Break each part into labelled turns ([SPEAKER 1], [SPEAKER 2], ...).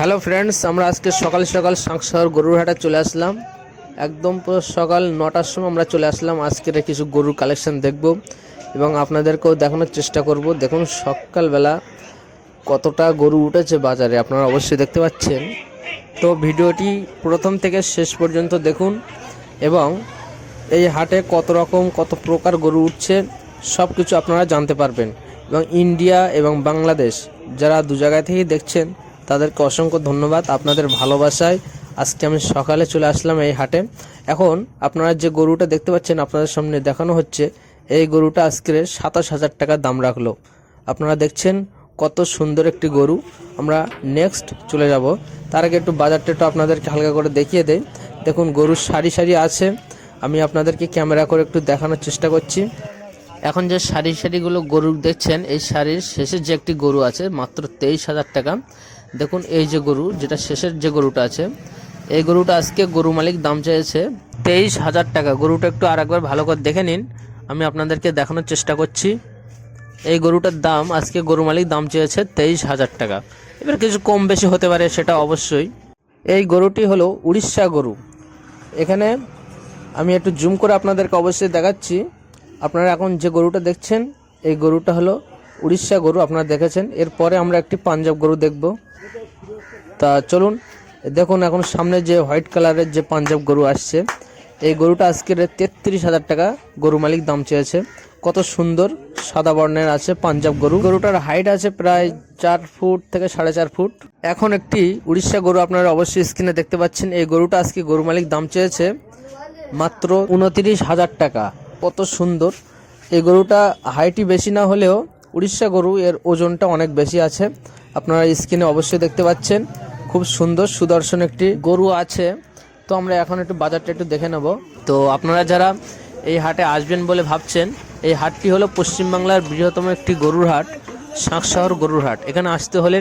[SPEAKER 1] Hello friends, আমরা আজকে সকাল সকাল সাংসার গরুর হাটে চলে আসলাম। একদম পুরো সকাল নটার সময় আমরা চলে আসলাম। আজকের কিছু গরুর কালেকশন দেখব এবং আপনাদেরকেও দেখানোর চেষ্টা করব। দেখুন, সকালবেলা কতটা গরু উঠেছে বাজারে, আপনারা অবশ্যই দেখতে পাচ্ছেন। তো ভিডিওটি প্রথম থেকে শেষ পর্যন্ত দেখুন এবং এই হাটে কত রকম, কত প্রকার গরু উঠছে সব কিছু আপনারা জানতে পারবেন। এবং ইন্ডিয়া এবং বাংলাদেশ, যারা দু জায়গা থেকেই দেখছেন তাদেরকে অসংখ্য ধন্যবাদ আপনাদের ভালোবাসায়। আজকে আমি সকালে চলে আসলাম এই হাটে। এখন আপনারা যে গরুটা দেখতে পাচ্ছেন আপনাদের সামনে দেখানো হচ্ছে, এই গরুটা আজকে সাতাশ হাজার টাকা দাম রাখল। আপনারা দেখছেন কত সুন্দর একটি গরু। আমরা নেক্সট চলে যাব। তার আগে একটু বাজারটা একটু আপনাদেরকে হালকা করে দেখিয়ে দেয় দেখুন, গরুর সারি সারি আছে। আমি আপনাদেরকে ক্যামেরা করে একটু দেখানোর চেষ্টা করছি। এখন যে সারি সারিগুলো গরু দেখছেন, এই সারির শেষের যে একটি গরু আছে, মাত্র তেইশ হাজার টাকা। দেখুন, এই যে গরু, যেটা শেষের যে গরুটা আছে, এই গরুটা আজকে গরু মালিক দাম চেয়েছে তেইশ হাজার টাকা। গরুটা একটু আর একবার ভালো করে দেখে নিন। আমি আপনাদেরকে দেখানোর চেষ্টা করছি। এই গরুটার দাম আজকে গরু মালিক দাম চেয়েছে তেইশ হাজার টাকা। এবার কিছু কম বেশি হতে পারে সেটা অবশ্যই। এই গরুটি হলো উড়িষ্যা গরু। এখানে আমি একটু জুম করে আপনাদেরকে অবশ্যই দেখাচ্ছি। আপনারা এখন যে গরুটা দেখছেন, এই গরুটা হলো উড়িষ্যা গরু, আপনারা দেখেছেন। এরপরে আমরা একটি পাঞ্জাব গরু দেখব। তা চলুন, দেখুন এখন সামনে যে হোয়াইট কালারের যে পাঞ্জাব গরু আসছে, এই গরুটা আজকের তেত্রিশ হাজার টাকা গরু মালিক দাম চেয়েছে। কত সুন্দর সাদা বর্ণের আছে পাঞ্জাব গরু। গরুটার হাইট আছে প্রায় চার ফুট থেকে সাড়ে চার ফুট। এখন একটি উড়িষ্যা গরু আপনারা অবশ্যই স্ক্রিনে দেখতে পাচ্ছেন, এই গরুটা আজকে গরু মালিক দাম চেয়েছে মাত্র উনতিরিশ হাজার টাকা। কত সুন্দর। এই গরুটা হাইটই বেশি না হলেও উড়িষ্যা গরু এর ওজনটা অনেক বেশি আছে। আপনারা স্ক্রিনে অবশ্যই দেখতে পাচ্ছেন। খুব সুন্দর সুদর্শন একটি গরু আছে। তো আমরা এখন একটু বাজারটা একটু দেখে নেব। তো আপনারা যারা এই হাটে আসবেন বলে ভাবছেন, এই হাটটি হলো পশ্চিমবাংলার বৃহত্তম একটি গরুর হাট শাঁকশহর গরুর হাট। এখানে আসতে হলে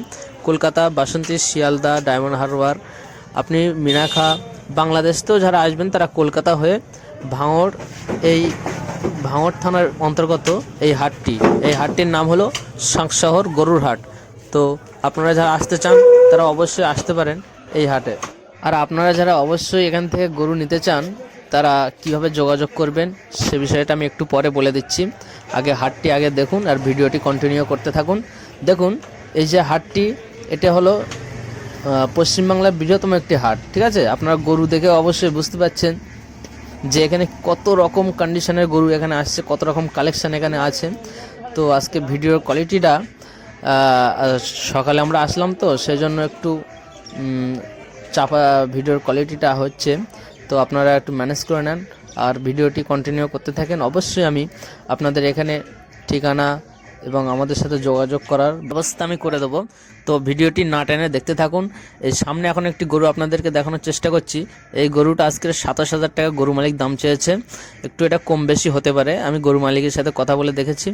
[SPEAKER 1] কলকাতা, বাসন্তী, শিয়ালদা, ডায়মন্ড হারবার, আপনি মিনাখা বাংলাদেশতেও যারা আসবেন তারা কলকাতা হয়ে ভাঙড়, এই ভাঙড় থানার অন্তর্গত এই হাটটি। এই হাটটির নাম হলো শাঁকশহর গরুর হাট। তো আপনারা যারা আসতে চান তারা অবশ্যই আসতে পারেন এই হাটে। আর আপনারা যারা অবশ্যই এখান থেকে গরু নিতে চান, তারা কীভাবে যোগাযোগ করবেন সে বিষয়টা আমি একটু পরে বলে দিচ্ছি। আগে হাটটি আগে দেখুন আর ভিডিওটি কন্টিনিউ করতে থাকুন। দেখুন, এই যে হাটটি, এটা হলো পশ্চিমবাংলার বৃহত্তম একটি হাট, ঠিক আছে? আপনারা গরু দেখে অবশ্যই বুঝতে পারছেন যে এখানে কত রকম কন্ডিশনের গরু এখানে আসছে, কত রকম কালেকশন এখানে আছে। তো আজকে ভিডিওর কোয়ালিটিটা সকালে আমরা আসলাম তো সেই জন্য একটু চাপা ভিডিওর কোয়ালিটিটা হচ্ছে। তো আপনারা একটু ম্যানেজ করে নেন, আর ভিডিওটি কন্টিনিউ করতে থাকেন। অবশ্যই আমি আপনাদের এখানে ঠিকানা এবং আমাদের সাথে যোগাযোগ করার ব্যবস্থা আমি করে দেবো। তো ভিডিওটি না টেনে দেখতে থাকুন। এই সামনে এখন একটি গরু আপনাদেরকে দেখানোর চেষ্টা করছি। এই গরুটা আজকের সাতাশ হাজার টাকা গরু মালিক দাম চেয়েছে। একটু এটা কম বেশি হতে পারে, আমি গরু মালিকের সাথে কথা বলে দেখেছি।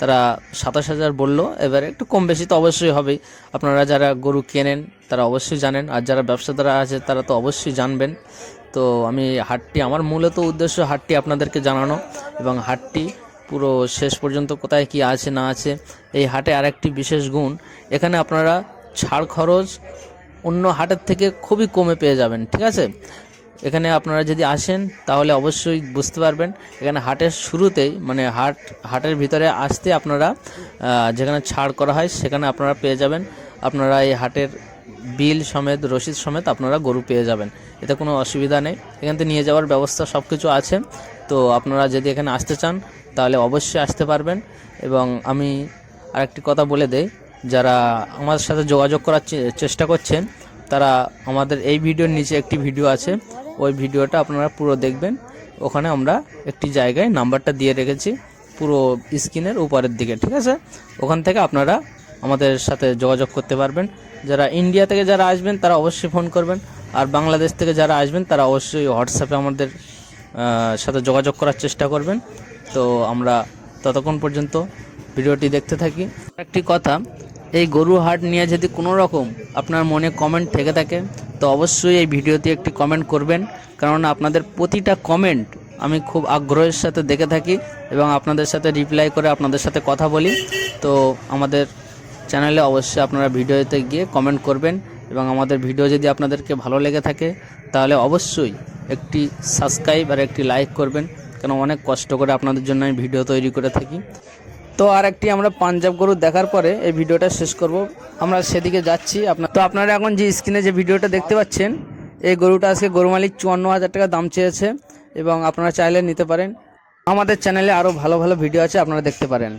[SPEAKER 1] তারা সাতাশ হাজার বলল, এবারে একটু কম বেশি তো অবশ্যই হবেই। আপনারা যারা গরু কেনেন, তারা অবশ্যই জানেন, আর যারা ব্যবসাদারা আছে, তারা তো অবশ্যই জানবেন। তো আমি হাটটি, আমার মূলত উদ্দেশ্য হাটটি আপনাদেরকে জানানো, এবং হাটটি পুরো শেষ পর্যন্ত কোথায় কি আছে, না আছে, এই হাটে আরেকটি বিশেষ গুণ, এখানে আপনারা ছাড় খরচ অন্য হাটের থেকে খুবই কমে পেয়ে যাবেন, ঠিক আছে? এখানে আপনারা যদি আসেন, তাহলে অবশ্যই বুঝতে পারবেন। এখানে হাটের শুরুতেই মানে হাট, হাটের ভিতরে আসতে আপনারা যেখানে ছাড় করা হয়, সেখানে আপনারা পেয়ে যাবেন। আপনারা এই হাটের বিল সমেত, রসিদ সমেত আপনারা গরু পেয়ে যাবেন। এতে কোনো অসুবিধা নেই। এখান থেকে নিয়ে যাওয়ার ব্যবস্থা সব কিছু আছে। তো আপনারা যদি এখানে আসতে চান, তাহলে অবশ্যই আসতে পারবেন। এবং আমি আরেকটি কথা বলে দেই, যারা আমার সাথে যোগাযোগ করার চেষ্টা করছেন, তারা আমাদের এই ভিডিওর নিচে একটি ভিডিও আছে। ওই ভিডিওটা আপনারা পুরো দেখবেন। ওখানে আমরা একটি জায়গায় নাম্বারটা দিয়ে রেখেছি পুরো স্ক্রিনের উপরের দিকে, ঠিক আছে? ওখান থেকে আপনারা আমাদের সাথে যোগাযোগ করতে পারবেন। যারা ইন্ডিয়া থেকে যারা আসবেন, তারা অবশ্যই ফোন করবেন। আর বাংলাদেশ থেকে যারা আসবেন, তারা অবশ্যই হোয়াটসঅ্যাপে আমাদের সাথে যোগাযোগ করার চেষ্টা করবেন। তো আমরা ততক্ষণ পর্যন্ত ভিডিওটি দেখতে থাকি। একটি কথা, এই গরু হাট নিয়ে যদি কোনো রকম আপনার মনে কমেন্ট থেকে থাকে তো অবশ্যই এই ভিডিওতে একটি কমেন্ট করবেন। কারণ আপনাদের প্রতিটা কমেন্ট আমি খুব আগ্রহের সাথে দেখে থাকি এবং আপনাদের সাথে রিপ্লাই করে আপনাদের সাথে কথা বলি। তো আমাদের চ্যানেলে অবশ্যই আপনারা ভিডিওতে গিয়ে কমেন্ট করবেন এবং আমাদের ভিডিও যদি আপনাদেরকে ভালো লেগে থাকে, তাহলে অবশ্যই একটি সাবস্ক্রাইব আর একটি লাইক করবেন। কেন অনেক কষ্ট করে আপনাদের জন্য আমি ভিডিও তৈরি করে থাকি। তো আর একটি আমরা পাঞ্জাব গরু দেখার পরে এই ভিডিওটা শেষ করব। আমরা সেদিকে যাচ্ছি। আপনার তো আপনারা এখন যে স্ক্রিনে যে ভিডিওটা দেখতে পাচ্ছেন, এই গরুটা আজকে গরু মালিক চুয়ান্ন হাজার টাকা দাম চেয়েছে এবং আপনারা চাইলে নিতে পারেন। আমাদের চ্যানেলে আরও ভালো ভালো ভিডিও আছে, আপনারা দেখতে পারেন।